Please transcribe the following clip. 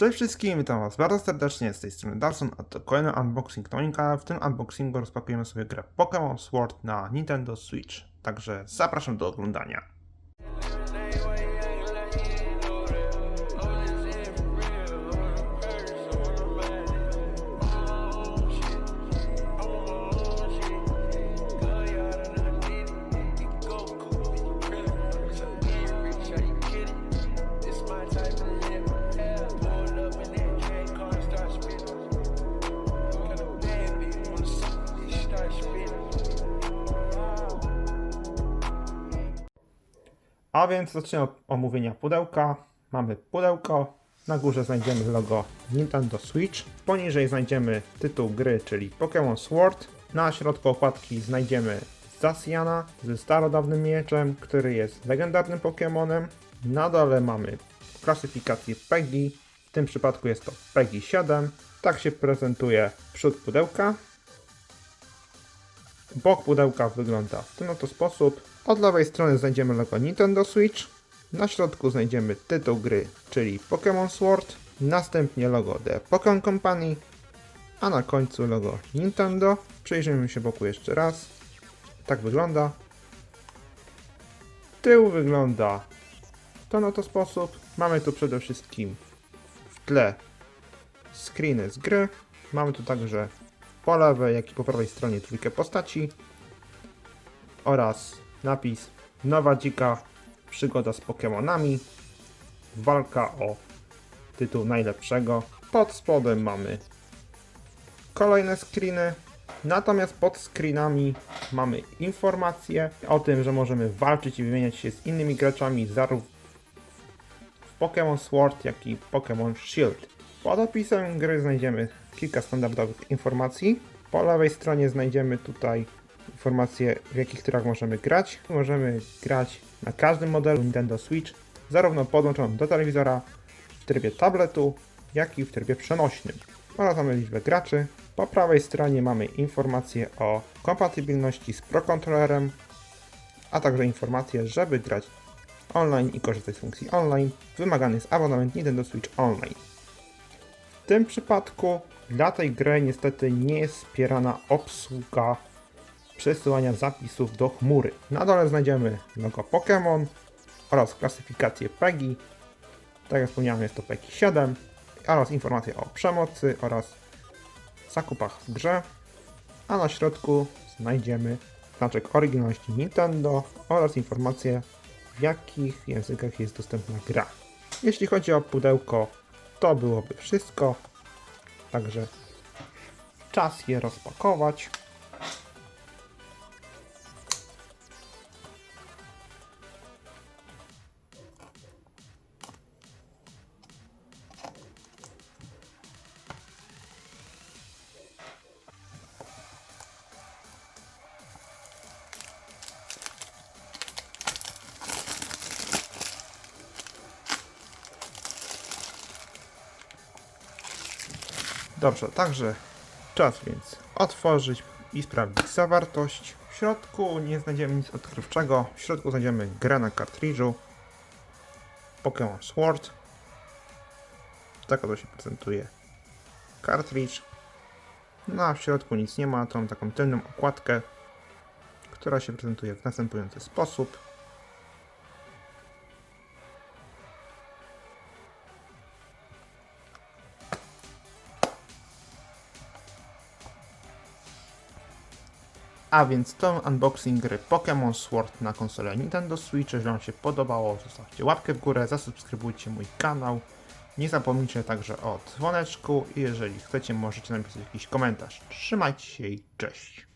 Cześć wszystkim, witam was bardzo serdecznie, z tej strony Darson, a to kolejny unboxing Tonika. W tym unboxingu rozpakujemy sobie grę Pokémon Sword na Nintendo Switch. Także zapraszam do oglądania. A więc zacznę od omówienia pudełka. Mamy pudełko, na górze znajdziemy logo Nintendo Switch, poniżej znajdziemy tytuł gry, czyli Pokémon Sword. Na środku okładki znajdziemy Zaciana ze starodawnym mieczem, który jest legendarnym Pokémonem. Na dole mamy klasyfikację PEGI, w tym przypadku jest to PEGI 7. Tak się prezentuje przód pudełka. Bok pudełka wygląda w ten oto sposób. Od lewej strony znajdziemy logo Nintendo Switch. Na środku znajdziemy tytuł gry, czyli Pokémon Sword. Następnie logo The Pokémon Company. A na końcu logo Nintendo. Przyjrzyjmy się boku jeszcze raz. Tak wygląda. Tył wygląda w ten oto sposób. Mamy tu przede wszystkim w tle screeny z gry. Mamy tu także po lewej, jak i po prawej stronie trójkę postaci oraz napis Nowa dzika przygoda z Pokémonami. Walka o tytuł najlepszego. Pod spodem mamy kolejne screeny. Natomiast pod screenami mamy informacje o tym, że możemy walczyć i wymieniać się z innymi graczami zarówno w Pokémon Sword, jak i Pokémon Shield. Pod opisem gry znajdziemy kilka standardowych informacji. Po lewej stronie znajdziemy tutaj informacje, w jakich trybach możemy grać. Możemy grać na każdym modelu Nintendo Switch, zarówno podłączonym do telewizora w trybie tabletu, jak i w trybie przenośnym. Oraz mamy liczbę graczy. Po prawej stronie mamy informacje o kompatybilności z Pro Controllerem, a także informacje, żeby grać online i korzystać z funkcji online, wymagany jest abonament Nintendo Switch Online. Tym przypadku dla tej gry niestety nie jest wspierana obsługa przesyłania zapisów do chmury. Na dole znajdziemy logo Pokémon oraz klasyfikację PEGI. Tak jak wspomniałem jest to PEGI 7 oraz informacje o przemocy oraz zakupach w grze. A na środku znajdziemy znaczek oryginalności Nintendo oraz informacje w jakich językach jest dostępna gra. Jeśli chodzi o pudełko, to byłoby wszystko. Także czas je rozpakować. Dobrze, także czas więc otworzyć i sprawdzić zawartość. W środku nie znajdziemy nic odkrywczego. W środku znajdziemy grę na kartridżu Pokémon Sword. Tak oto się prezentuje kartridż. No a w środku nic nie ma, mam taką tylną okładkę, która się prezentuje w następujący sposób. A więc to unboxing gry Pokémon Sword na konsolę Nintendo Switch. Jeżeli Wam się podobało, zostawcie łapkę w górę, zasubskrybujcie mój kanał. Nie zapomnijcie także o dzwoneczku i jeżeli chcecie, możecie napisać jakiś komentarz. Trzymajcie się i cześć!